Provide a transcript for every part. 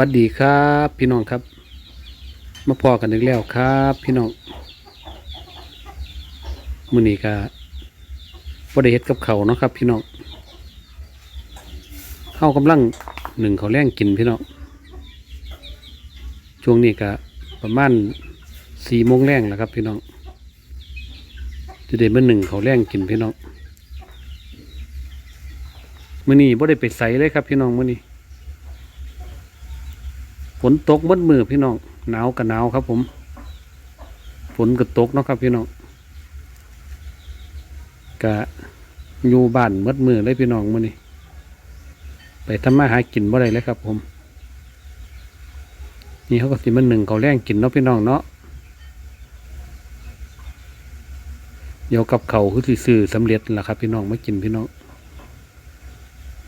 วัสดีครับ พี่น้องครับ มาพอกันอีกแล้วครับ พี่น้องมื้อนี้ก็บ่ได้เฮ็ดกับเขาเนาะครับ พี่น้องเฮากำลังหนึ่งเขาแรงกินพี่น้องช่วงนี้ก็ประมาณสี่โมงแรงแล้วครับ พี่น้องจะได้มาหนึ่งเขาแรงกินพี่น้องมื้อนี้บ่ได้ไปไสเลยครับ พี่น้องมื้อนี้ ฝนตกมดมือพี่น้องหนาวกับหนาวครับ ผมฝนก็ตกเนาะครับ พี่น้องกะอยู่บ้านมดมือเลยพี่น้องมื้อนี้ไปทำมาหากินบ่ได้เลยครับ ผม นี่เขาก็สิมันหนึ่งเขาแรงกินเนาะพี่น้องเนาะเดี๋ยวกับเขาคือสิซื้อสำเร็จล่ะครับ พี่น้องมากินพี่น้อง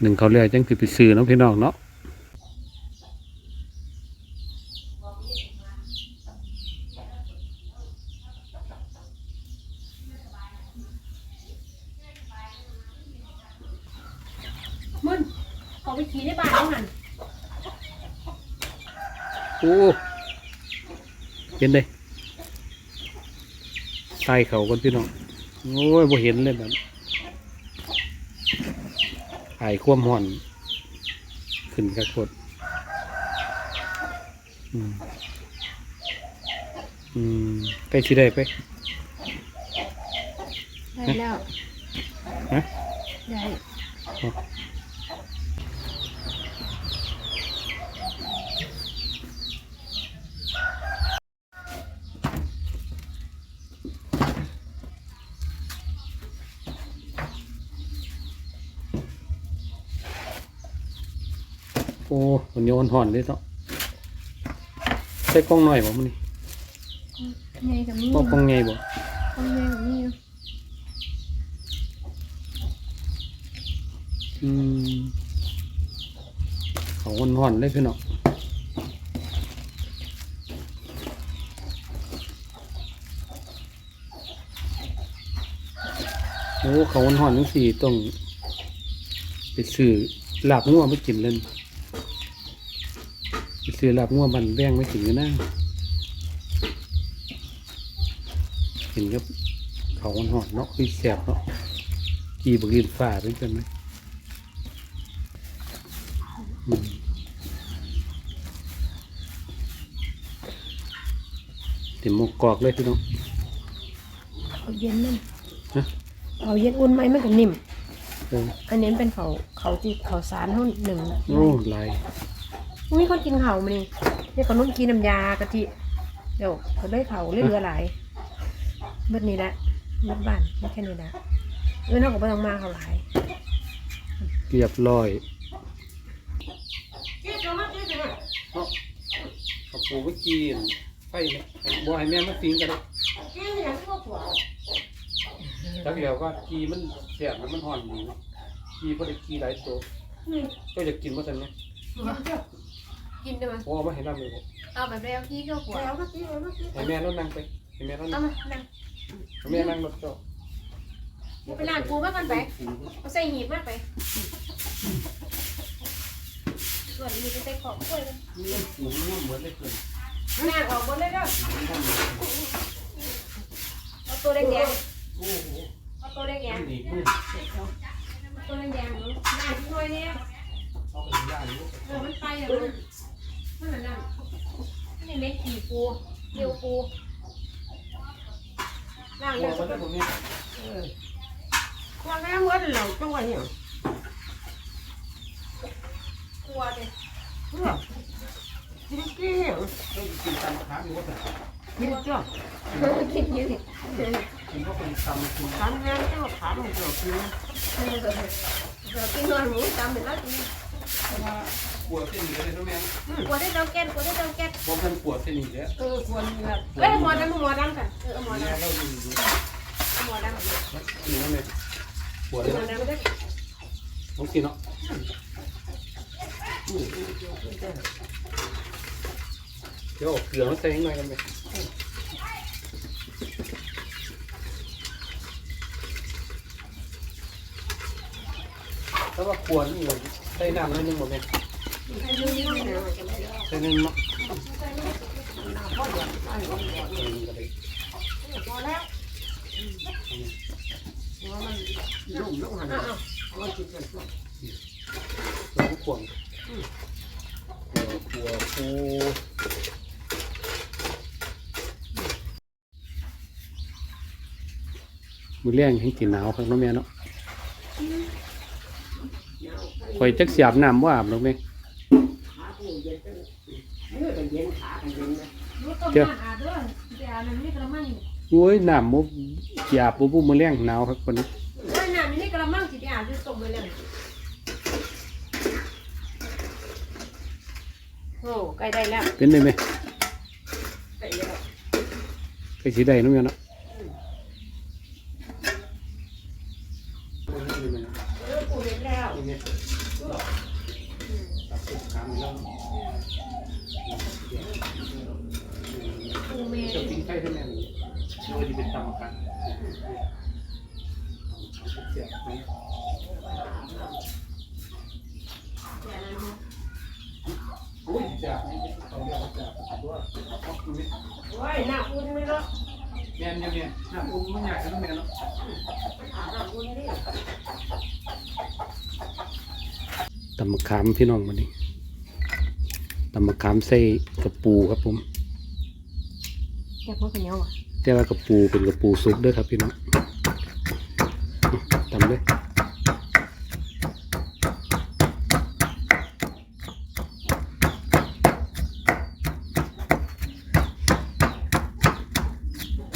หนึ่งเขาวแรกจังสิไปซื้อเนาะพี่น้องเนาะ มึนเขา ไปขี่ในบ้านแล้วหันโอ้เห็นเลยใต้เขากันพี่น้อง โอ้ยบ่เห็นเลยแบบหายความห่อน ขึ้นกระกดอืม อืมใกล้สิได้ไปได้แล้วฮะได้ โอ้มันโยนห่อนเลยเนาะใส่กล้องหน่อยบ่มันนี่ไงกับนี่กล้องกล้องใหญ่บ่ต้องไงกับนี่อืมเขาห่อนๆเลยพี่น้องโอ้เขาหอนทั้งสี่ต้องไปซื้อลาบงัวไม่กินเล่นไป ซื้อลาบงัวบันแบงไม่กินกันนะกินกับเขาหอนๆเนาะคือแสบเนาะกีบกินฝ่าเป็นกันไหมอืมเต็มหมกกอกเลยพี่น้องเอาเย็นนั่นฮะเอาเย็นอุ่นไหมมันก็นิ่มโอ้อันนี้เป็นเขาเขาจีเขาสารเท่าหนึ่งโอ้ลาย มีคนกินเขามานี่นี่ขนมกินน้ำยากะทิเดี๋ยวเขาได้เขาเรื่อยๆหลายเบิดนี้แหละเบิดบ้านไม่แค่นี้นะเออน้องก็ไม่ต้องมาเขาหลายเรียบร้อยเขาปูเมื่อกี้ไฟเนี่ยบ่ให้แม่มาฟิงกันเลยถ้าเดี๋ยวว่ากีมันเสียบแล้วมันห่อนดีกีบ่ได้กีหลายตัวก็จะกินว่าซั่นเนี่ย กินได้ไหมโอ้บ่ให้นำเลยเอาแบบเร็วที่เข้าหัวเอามาสิเอามาสิให้แม่เรานั่งไปให้แม่เราเอานั่งมานั่งให้แม่นั่งรถเจ้าไปล้างกูมาก่อนไปเอาใส่หีบมาไปส่วนนี้ไปใส่ของกล้วยเลยนี่ปูมันเหมือนได้เกินหน้าออกหมดเลยเด้อเอาตัวแดงโอ้โหๆเอาตัวแดงนี่มือๆเอาตัวแดงๆหนูหน้าที่น้อยเนี่ยเอาไปย่างนี่เออมันไปอะ มันมันนั่นน่ะนี่เม็ดขี่ปูเดียวปูล้างโอ้แล้วมันได้ตรงนี้ว่าแม่เมื่อเราจังหวะเนี่ยกลัวเลยเพื่อจริงจริงเนี่ยต้องกินตำขาอยู่ว่าซั่นกินจ้ะเออคิดเยอะดิเออกินก็เป็นตำกินทำงานก็ถามเรากินเออเออเออกินนอนหมูจำเป็นแล้วกิน ปวดเส้นนี้เลยนะแม่กลัวได้เจ้าแก้วกลัวได้เจ้าแก้วบ่ทันปวดเส้นนี้แล้วเออควรมีแบบเอ้ยหมอดำหมอดำกันเออหมอแม่ดำเราอยู่ดูหมอดำหมอนี่นะแม่ปวดเลยนะดำได้ต้องกินเนาะเดี๋ยวเอาเกลือมาใส่ให้หน่อยกันไหมถ้าว่าควรนี่มันใส่น้ำนิดนึงหมดไหม ใส่หนึ่งเนาะลุ่มลุ่มหันเอาไว้กินกันก่อนสองขวดขัวปูมือแรงให้กินหนาวครับน้องแม่เนาะข่อยจักเสียบน้ำว่าอาบน้องแม่ เย็นจังเมื่อกันเย็นขากันเย็นนะเจ้าอาเด้อแต่อาน้ำนี่กระมังโอ้ยน้ำมุกหยาบปุ๊บปุ๊บมือแรงหนาวครับคนนี้โอ้ยน้ำนี่กระมังสิไปอาบจะต้มไปเลยโอ้ใกล้ได้แล้วเป็นได้ไหมแต่ยังใกล้สีได้น้องแม่เนาะ เออผู้เย็นแล้ว ปูเมย์จะปิ้งไก่ได้ไหมโดยที่เป็นตำกันเสียบไหมโอ้ยจับนี่เขาเรียกว่าจับตัวโอ้ยน้ำอุ่นไม่รู้แม่นยังเนี่ยน้ำอุ้มมันอยากจะน้ำแม่เนาะอาบน้ำอุ่นนี่ตำมะขามพี่น้องมาดิตำมะขามใส่กระปูครับผม แกพ่อขยันอะแต่ว่ากระปูเป็นกระปูซุปเด้วยครับพี่น้องตำเลย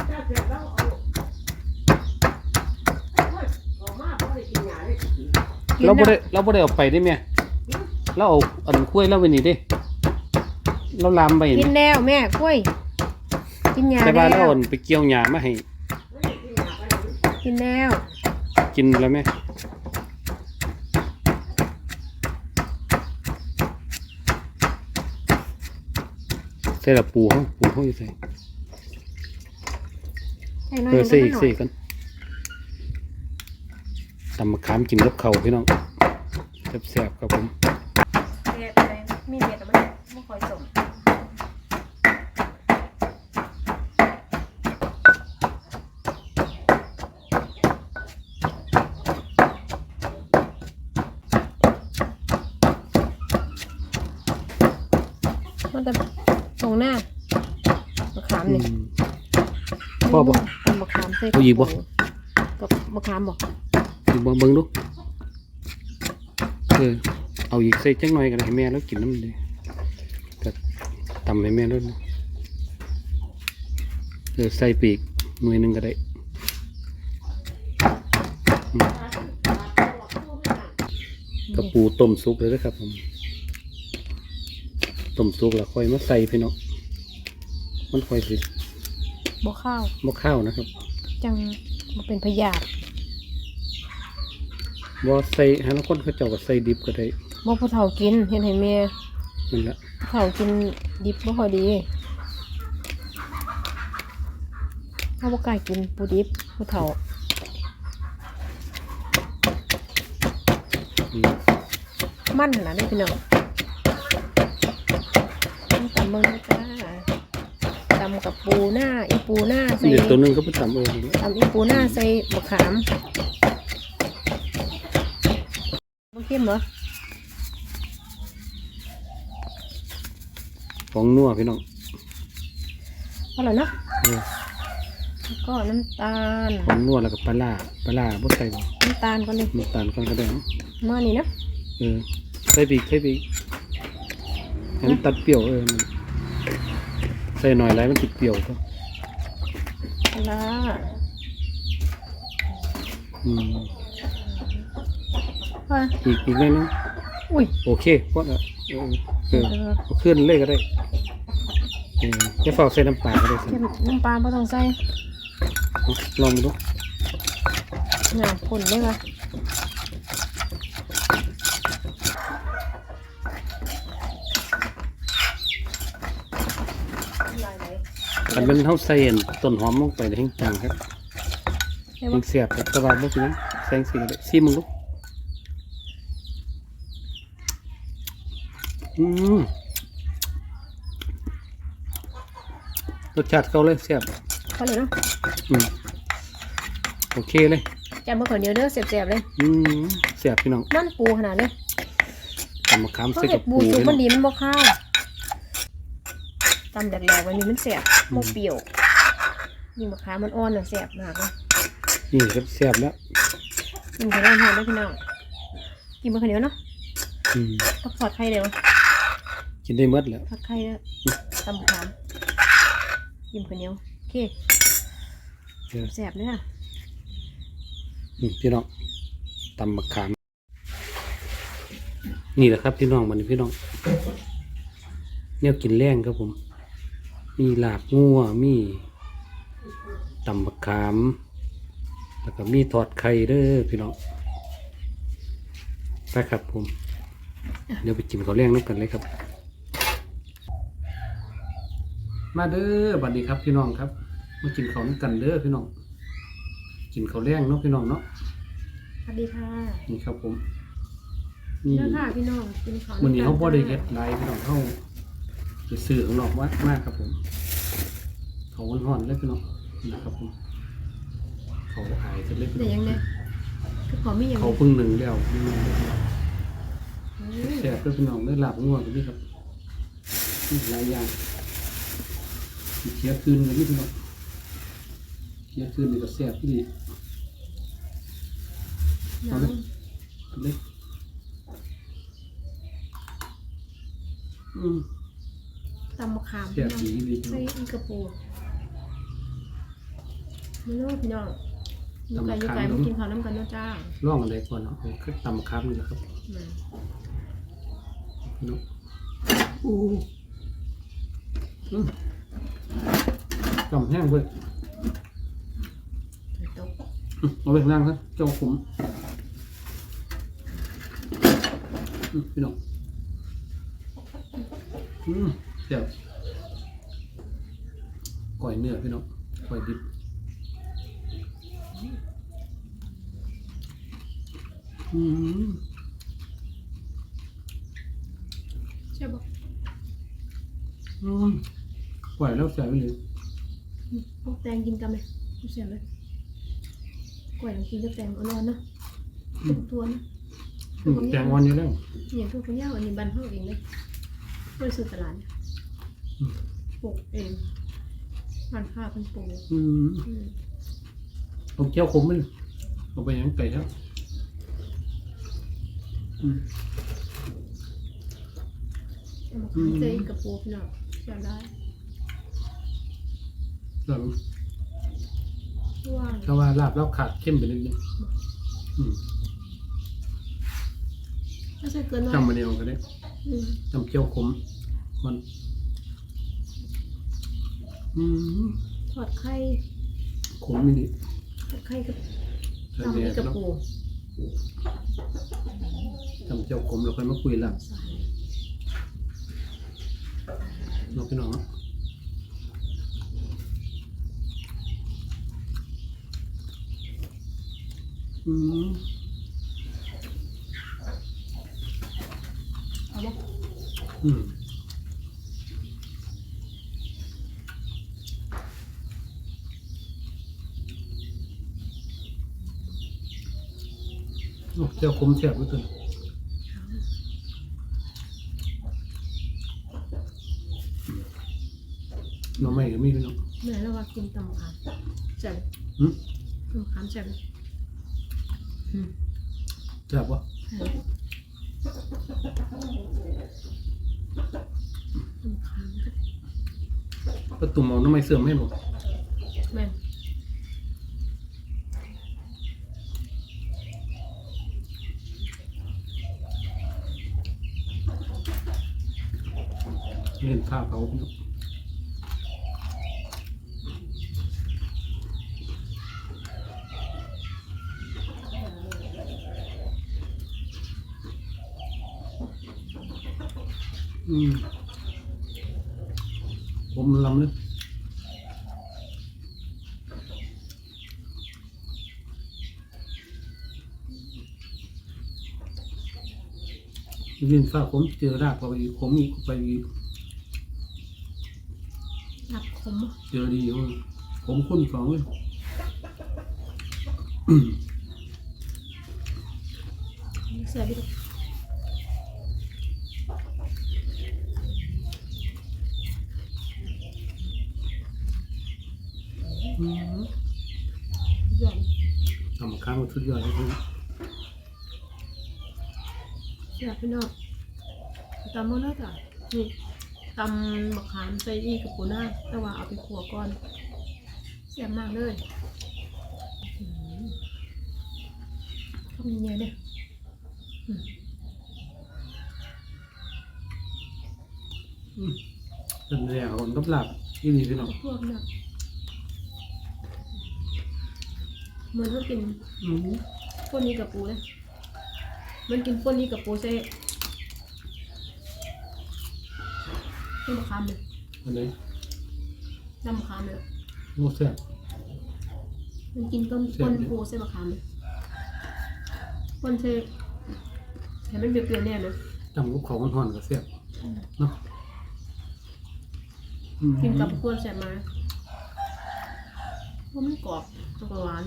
ถ้าเสร็จแล้วเอาออกมาเพราะได้กินยาได้กินเราบ่ได้เราบ่ได้เอาไปได้ไหมเราเอาอันกล้วยเราไปนี่เด้เราลามไปกินี่นแล้วแม่กล้วย กินยาแต่แล้ว่าเราวเอาไปเกี่ยวหญ้ามาให้ไม่ได้กินยาไปเลยกินแล้วกินแล้วไหมใส่ละปูเขาปูเขาอยู่ใส่ใส่น้อยเออยังใส่ได้อีกหน่ใส่อยอีกกันตำมะขามกินกับข้าวพี่น้องแซ่บๆครับผมเม็ดอะไรมีเม็ดแต่มันไม่ค่อยสม มันจะตรงหน้ามะขามอืนี่มพ่อบอกเามะขามใส่เอาอีกบ่กับมะขามบอกดูบ่เบิ่งดูเออเอาอีกใส่จังหน่อยก็ได้ให้แม่แล้วกินน้ำเลยก็ตำให้แม่แล้วนะเออใส่ปีกหน่วยหนึงก็ได้อืมกระปูต้มสุกเลยนะครับผม ต้มสุกแล้วค่อยมาใส่พี่น้องมันค่อยสิบ่ข้าวบ่ข้าวนะครับ จังมาเป็นพยาธิบ่ใส่ฮะแล้วคนเขาเจ้าก็ใส่ดิบก็ได้บ่ผู้เฒ่ากินเห็นให้แม่นั่นแหละผู้เฒ่ากินดิบบ่ค่อยดีเขาบ่กล้ากินปูดิบผู้เฒ่าอืมมันขนาดนี้พี่น้อง ต้องตำมึงนะจ้าตำกับปูหน้าอีปูหน้าใส่เดี๋ยวตัวนึงก็ไปตำเออนี่ตำอีปูหน้าใส่มะขามบ่เข้มเหรอของนัวพี่น้องพอแล้วเนาะแล้วก็น้ำตาลของนัวแล้วก็ปลาร้าปลาร้าบ่ใส่น้ำตาลก่อนเลยน้ำตาลก่อนก็ได้เนาะมานี่นะเออใส่ปีกใส่ปีกให้มันตัดเปรี้ยวเออนั่น ใส่หน่อยไรมันติดเปรี้ยวก็ปลาอืมร้าอีกอีกหนิดนึงอุ้ยโอเคพอละเออเออเออเอาขึ้นเลยก็ได้เออจะฝากใส่น้ำปลาก็ได้สิเข้มน้ำปลาไม่ต้องใส่เอาลองดู หนาคนได้ปะอั นเป็นเท่าใส่อันต้นหอมลงไปในแห้งจังครับใช่มัปะนเสียบครับแตะวันบ่เป็นหยังแซงสิก็ได้ซีมึงลูกอืมรสชาติเขาเลยแซ่บเขาเลยเนาะอืมโอเคเลยจำมาข้าวเหนียวเด้อเสียบๆเลย อืมแซ่บพี่น้องมันปูขนาดเลยตำมะขามเขาใส่เห็กัดบปูปูสุกพี่มัน้อนงดีมันบ่ข้าว ตำแหลกๆวันนี้มันเสียบมันเปรี้ยวนี่มะขามมันอ่อนน่ะเสียบมากเลยนี่ครับแซ่บแล้วกินข้าวเหนียวหอมแล้วพี่น้องกินมาข้าวเหนียวเนาะอืมก็ทอดไข่เร็วกินได้หมดแล้วทอดไข่แล้วตำมะขามกินข้าวเหนียวโอเคเดี๋ยวแสบเลยอะอืมพี่น้องตำมะขาม นี่แหละครับพี่น้องมันพี่น้องเนี่ยกินแรงครับผม มีลาบงัวมีตำมะขาม แล้วก็มีทอดไข่เด้อพี่น้องไปครับผม เดี๋ยวไปกินข้าวแรงน้ำกันเลยครับ มาเด้อบัดนี้ครับพี่น้องครับ มากินข้าวน้ำกันเด้อพี่น้อง กินข้าวแรงเนาะพี่น้องเนาะ สวัสดีค่ะนี่ครับผม นี่เด้อค่ะพี่น้องกินข้าววันนี้เขาบ่ได้กัเฮ็ดหลายพี่น้องเขา ไปซื้อข้างนอกมากมากครับผม เขาห่อนๆเลยพี่น้องนะครับผมเขาอายจะเล็กแต่ยังไงคือขอมีอย่างเขานี้เพิ่งหนึ่งแล้วนี่อืมแซ่บเด้อพี่น้องได้หลับง่วงกันนี่ครับนี่หลายอย่างมีเคี้ยวคืนกันนี่พี่น้องเคี้ยวคืนนี่ก็แซ่บดีหนังเล็กอืมตำมะขามแซ่บดีดีใส่อีกระปูไม่รู้พี่น้องอยูไกลอยู่ไกลมากินข้าวน้ำกันเนาะจ้าร่องอะไรก่อนเนาะคือตำคำนี่แหละครับมาเน้องอู้อืมกำแห้งเว้ยตกเอาไปนั่งครับเจ้าขุมอืมพี่น้องอืมเสียบ ก่อยเนื้อพี่น้องก่อยดิบอืมใช่ปะอืมก่อยแล้วเสียไปเลยอืมพวกแตงกินกันไหมไม่เสียเลยกล้วยต้องกินกับแตงอ่อนๆเนาะทุกตัวนะอืมแตงอ่อนอยู่แล้วอย่างทุกคนยากอันนี้บันเท่าเองเลยบริสุทธิ์ตลาดอืมปลูกเอง บ้านข้าวเป็นปลูกอืมอืมเอาเจ้าขมมันเอาไปหยังไก่ครับอืม เอามาขายเจกับปูพี่น้องจะได้แล้วว่าถ้าว่าลาบแล้วขาดเข้มไปนิดนึงอืมถ้าใช่เกินหน่อยจำมาเดียวก็ได้อืมจำเจียวขม มัน อืมทอดไข่ขมมินิทอดไข่กับใส่ตำแดนี่งกับเนาะปูจำเจียวขมแล้วค่อยมาคุยลาบใส่เนาะพี่น้องเนาะอืมเอาบ่อืม โอ้เจ้าคมแซ่บเหลือเกินหน้องใหม่ก็มีพี่น้องแม่เราว่ากินตำขามแซ่บหืมตำขามแซ่บอืมแซ่บวะตำขามก็ตุ่มเอาหน้ำไม้เสื่อมให้หมดแม่น เล่นผ้าเขาอืมผมลำเลยยืนฝ้าผมเจอรากไปอีกผมอีกไปอีก หนักขมอะ เจอดีอยู่ผมคุ้นสองเลยเสียไปดูอืมหย่อนทำข้างมันสุดยอดเลยครับเสียพี่น้องตำมันน่าจะนี่ ตำมะขามใส่อีกับปูหน้าแต่ว่าเอาไปขัวก่อนเสียมากเลยอื้อหือทำยังไงเนี่ยเป็นแรงคนกับหลับที่นี่พี่น้องพวกเนี่ยเหมือนว่ากินอืมป้นนี้กับปูเลยมันกินป้นนี้กับปูเซ่ ต้นมะขามเลยอันนี้น้ำมะขามเลยโอ้แซ่บมันกินต้นเสียป้บนดิปูเส้นมะขามเลยป้นเซ่เห็นมันเปรี้ยวๆแน่นะจำกับของมันห่อนกับแซ่บเนาะอืมกินกับพวกแซ่บมาเพราะมันกรอบแล้วก็หวาน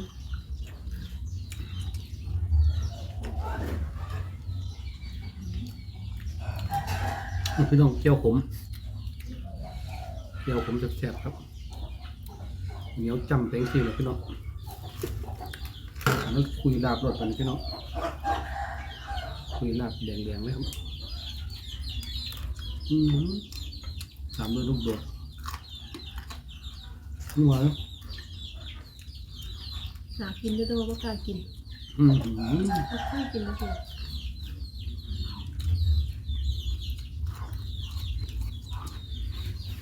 พี่น้องเจียวขม เจียวขมแซ่บๆครับเหนียวจำเต็งที่เลยพี่น้องอันนั้นคุยลาบรสกันพี่น้องคุยลาบแดงๆเลยครับอืมตามด้วยลูกโดดนัวนะหากินด้วยแต่ว่าก็กล้ากินอืมก็กล้ากินแล้วสิ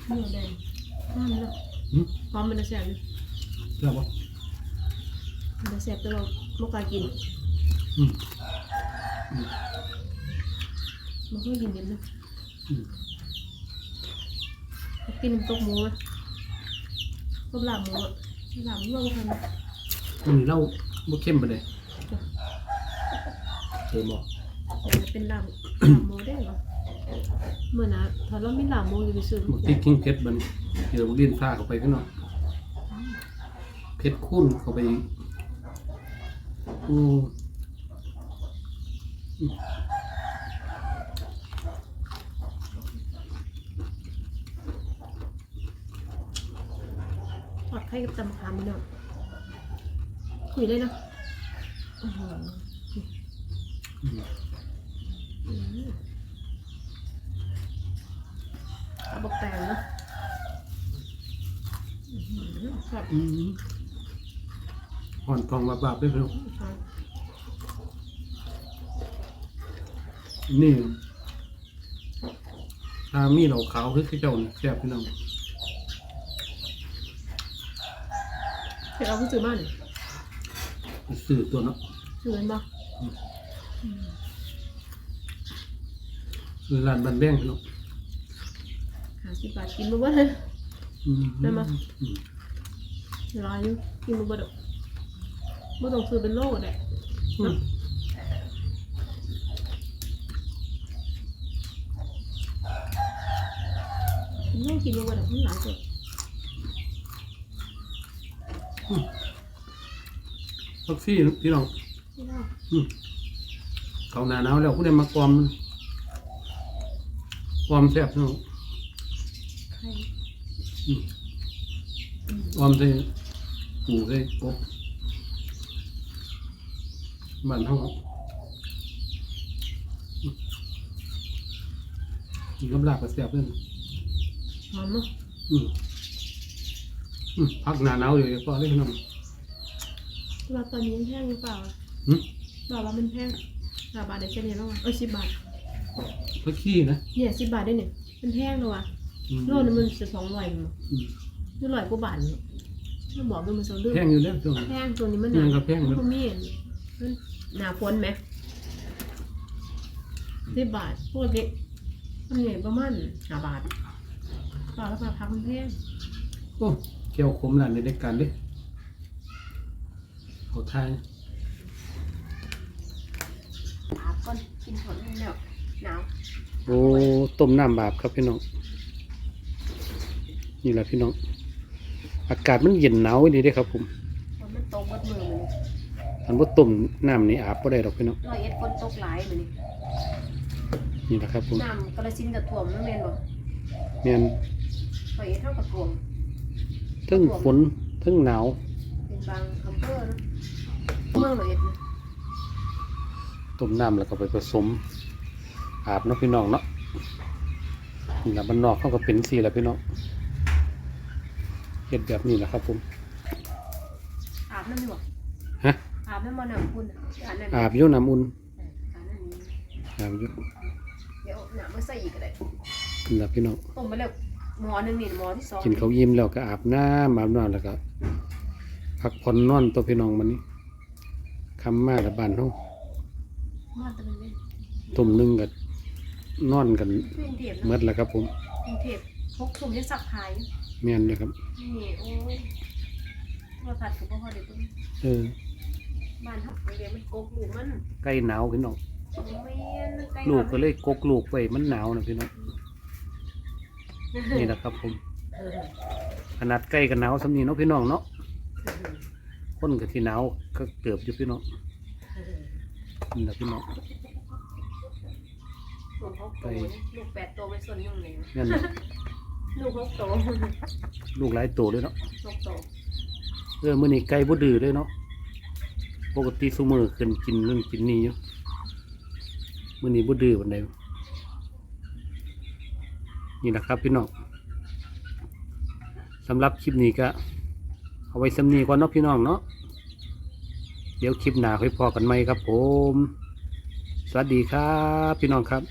เหนียวแดงน้ำเนาะอืมพร้อมมันจะแซ่บอยู่แซ่บปะมันจะแซ่บต่ว่าไม่กล้ากินอืมมันก็กินเย็นนะอืมกินน้ำตกหมูไหมก็หลาบหมูอะหลาบหมูว่าพันมันเหล้าบ่เข้มไปเลยเติมบ่อยากเป็นหลาบหลาบหมูได้เหรอ เมื่อนะถ้าเราไม่หลาบหมูจะไปซื้อหมกติ๊กกิ้งเพชรมันเดี๋ยวลิ้นฟ้าเข้าไปข้างนอกเพชรคุ้นเข้าไปอีกอืมทอดไข่กับตำมะขามนี่เนาะคุยได้เนาะอื้อหือ อืม อืมเอา บอกแตงเนาะอื้อหือครับอืมห่อนทองบาบๆเลยพี่น้องครับนี่ถ้ามีเหล่าขาวคือเจ้านี่แซ่บพี่น้องเดี๋ยวเราไปซื้อบ้านไปซื้อตัวเนาะซื้อกันบ่ซื้อร้านบันแบงพี่น้องหา สิบบาทกินบ่เบ่เลยอืมได้มั้ยอืมรออยู่กินบ่เบ่ดอกบ่ต้องซื้อเป็นโลก็ได้อืมกินโลกินบ่เบ่ดอกมันหลายเกินพักซี่พี่น้องไม่ได้อืมเขาหนาหนาวแล้วผู้ใดมาความมันความแซ่บเนาะไข่ อืมความใส่ปูใส่กบบ้านเฮาอืมกินกับลาบก็แซ่บเลยนะหอมเนาะอืมอืมพักหนาหนาวอยู่ก็เลยพี่น้องแต่ว่าตอนนี้มันแพงหรือเปล่าอืมบอกว่ามันแพงห้าบาทได้แค่นี้แล้วว่ะเอ้ยสิบบาทพักขี้นะเนี่ยสิบบาทได้เนี่ยมันแพงแล้วว่ะอืม โลนึงมันจะสองร้อยมั้งอืมนี่ร้อยกว่าบาทเนี่ยมันบอกว่ามันสองเดือนแพงอยู่แล้วช่วงนี้แพงตัวนี้มันแพงก็แพงมันเนอะก็มีอันมันหนาฝนไหมสิบบาทพวกเด็กมันเนี่ยประมาณห้าบาทต่อแล้วมาพักมันแพงโอ้เกี่ยวขมหลานในเด็กกันดิเขาทายอาบก่อนกินผลแล้วหนาวโอ้ต้มน้ำบาปครับพี่น้อง นี่แหละพี่น้อง อากาศมันเย็นหนาวนี่เด้ครับ ผมฝนมันตกเบิดมือมื้อนี้อันว่าต้มน้ำนี่อาบก็ได้หรอกพี่น้องร้อยเอ็ดฝนตกหลายมื้อนี้นี่แหละครับผมน้ำกระสินธุ์ก็ท่วมนั่นแม่นบ่แม่นร้อยเอ็ดเท่ากับท่วมเทั้งฝนเทั้งหนาวเป็นบางอำเภอเนาะเมืองร้อยเอ็ดนะต้มน้ำแล้วก็ไปผสม อาบเนาะพี่น้องเนาะนี่แหละบ้านนอกเขาก็เป็นสีแหละพี่น้อง เฮ็ดแบบนี้แหละครับผม อาบน้ำอยู่บ่ฮะ อาบน้ำบ่น้ำคุณอาบน้ำอาบอยู่น้ำอุ่นอาบน้ำนี้อาบอยู่เดี๋ยวน้ำมาใส่อีกก็ได้นี่แหละพี่น้อง ต้มไปแล้วหมอหนึงนี่หมอที่สองกินเขาวยิ้มแล้วก็อาบน้ำอาบน้ำแล้วก็พักผ่อนนอนตัวพี่น้องมันนี้คำมากกับบ้านเขามาแตะเป็นเว้นทุ่มหนึงก็นอนกันกรุงเทพเมเนาะดแล้วครับผม กรุงเทพพกถุงยังสักขายอยู่ แม่นเลยครับ นี่โอ้ยโทรทัศน์ก็บ่พอได้เบิ่งเออบ้านเฮาเดี๋ยวมันกกลูกมันใกล้หนาวพี่น้องโอ้ยมันใกล้ลูกก็เลยกกลูกไว้มันหนาวนะพี่น้องนี่แหละครับ ผม เออขนาดใกล้กันหนาวสำนีเนาะพี่น้องเนาะคนกับที่หนาวก็เกือบอยู่พี่น้องเออนี่แหละพี่น้องลูกหกโตนี่ลูกแปดโตไปส่วนยังไงแม่นบ่ ลูกหกโตลูกหลายโตเลยเนาะหกโตเออมื้อนี้ไก่บ่ดื้อเลยเนาะปกติซุมื้อขึ้นกินนั่นกินนี่อยู่มื้อนี้บ่ดื้อปานใดนี่แหละครับพี่น้องสำหรับคลิปนี้ก็เอาไว้สำนีก่อนเนาะพี่น้องเนาะเดี๋ยวคลิปหน้าค่อยพอกันไหมครับผม สวัสดีครับ พี่น้องครับ